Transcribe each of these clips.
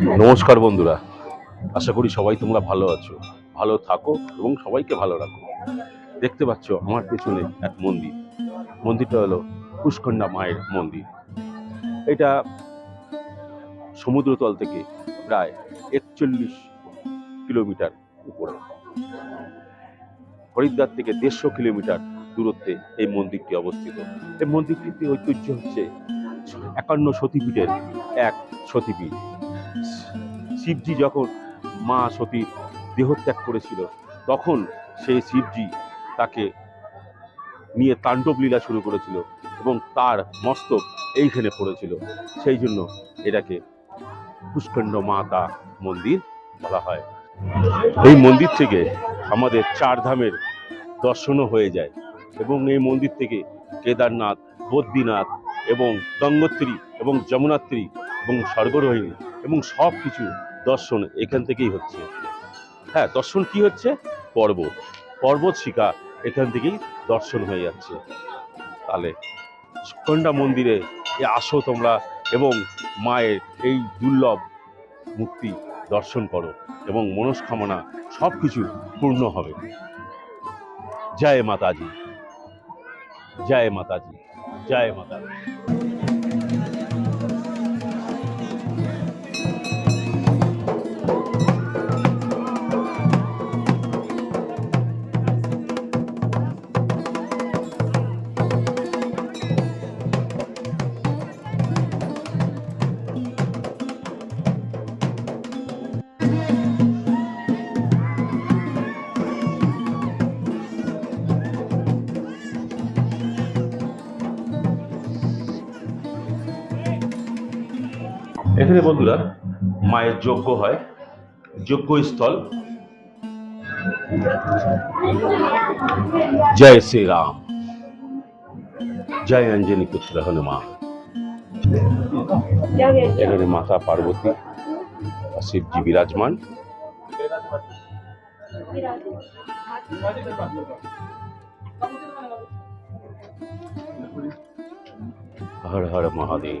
নমস্কার বন্ধুরা, আশা করি সবাই তোমরা ভালো আছো। ভালো থাকো এবং সবাইকে ভালো রাখো। দেখতে পাচ্ছ আমার পেছনে এক মন্দির। মন্দিরটা হলো পুষ্কন্ডা মায়ের মন্দির। এটা সমুদ্রতল থেকে প্রায় একচল্লিশ কিলোমিটার উপরে। হরিদ্বার থেকে দেড়শো কিলোমিটার দূরত্বে এই মন্দিরটি অবস্থিত। এই মন্দিরটিতে ঐতিহ্য হচ্ছে একান্ন সতীপীঠের এক সতীপীঠ। শিবজি যখন মা সতীর দেহত্যাগ করেছিল, তখন সেই শিবজি তাকে নিয়ে তাণ্ডব লীলা শুরু করেছিল এবং তার মস্তক এইখানে পড়েছিল। সেই জন্য এটাকে পুষ্কণ্ড মাতা মন্দির বলা হয়। এই মন্দির থেকে আমাদের চার ধামের দর্শনও হয়ে যায় এবং এই মন্দির থেকে কেদারনাথ, বদ্রীনাথ এবং গঙ্গোত্রী এবং যমুনাত্রী এবং স্বর্গরোহিণী এবং সব কিছু দর্শন এখান থেকেই হচ্ছে। হ্যাঁ দর্শন কি হচ্ছে? পর্বত পর্বত শিখা এখান থেকেই দর্শন হয়ে যাচ্ছে। তাহলে কন্ডা মন্দিরে এ আসো তোমরা এবং মায়ের এই দুর্লভ মুক্তি দর্শন করো এবং মনস্কামনা সব কিছু পূর্ণ হবে। জয় মাতাজি। জয় মাতাজি। জয় মাতাজি। এখানে বন্ধুরা, মায়ের যজ্ঞ হয় যজ্ঞ স্থল জয় শ্রীরাম। জয় অঞ্জনী পুত্র হনুমান। এখানে মাতা পার্বতী আর শিবজি বিরাজমান। হর হর মহাদেব।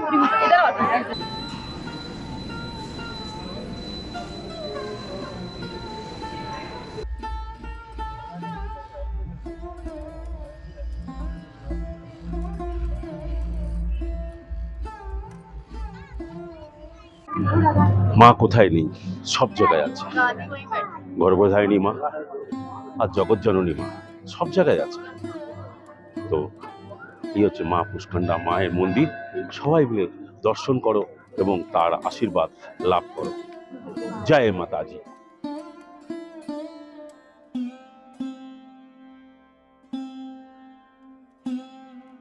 মা কোথায় নেই? সব জায়গায় আছে। গর্ভধারিণী মা আর জগৎজননী মা, সব জায়গায় আছে। তো এই হচ্ছে মা পুষ্কণ্ডা মায়ের মন্দির। সবাই মিলে দর্শন করো এবং তার আশীর্বাদ লাভ করো। জয় মাতাজি